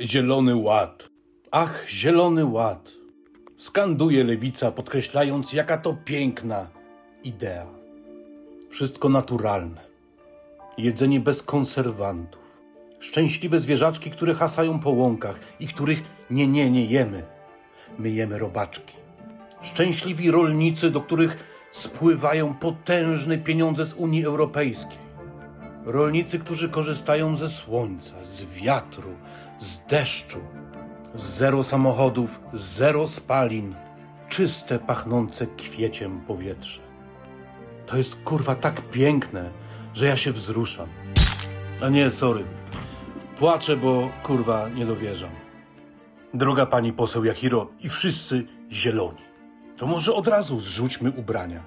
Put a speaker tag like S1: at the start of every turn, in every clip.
S1: Zielony Ład. Ach, Zielony Ład. Skanduje lewica, podkreślając, jaka to piękna idea. Wszystko naturalne. Jedzenie bez konserwantów. Szczęśliwe zwierzaczki, które hasają po łąkach i których nie, nie, nie jemy. My jemy robaczki. Szczęśliwi rolnicy, do których spływają potężne pieniądze z Unii Europejskiej. Rolnicy, którzy korzystają ze słońca, z wiatru, deszczu. Zero samochodów, zero spalin, czyste, pachnące kwieciem powietrze. To jest kurwa tak piękne, że ja się wzruszam. A nie, sorry. Płaczę, bo kurwa nie dowierzam. Droga pani poseł Jakiro i wszyscy zieloni, to może od razu zrzućmy ubrania.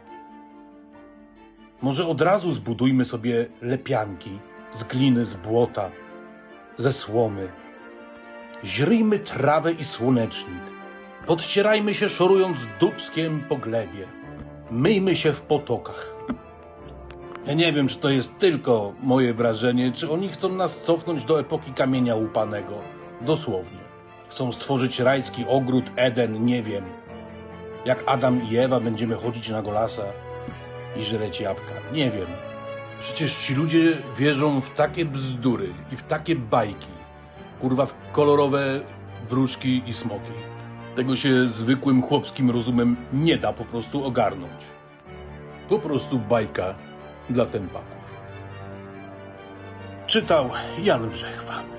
S1: Może od razu zbudujmy sobie lepianki z gliny, z błota, ze słomy. Źryjmy trawę i słonecznik. Podcierajmy się szorując dubskiem po glebie. Myjmy się w potokach. Ja nie wiem, czy to jest tylko moje wrażenie, czy oni chcą nas cofnąć do epoki kamienia łupanego. Dosłownie. Chcą stworzyć rajski ogród Eden, nie wiem. Jak Adam i Ewa będziemy chodzić na golasa i żreć jabłka. Nie wiem. Przecież ci ludzie wierzą w takie bzdury i w takie bajki. Kurwa, w kolorowe wróżki i smoki. Tego się zwykłym chłopskim rozumem nie da po prostu ogarnąć. Po prostu bajka dla tępaków. Czytał Jan Brzechwa.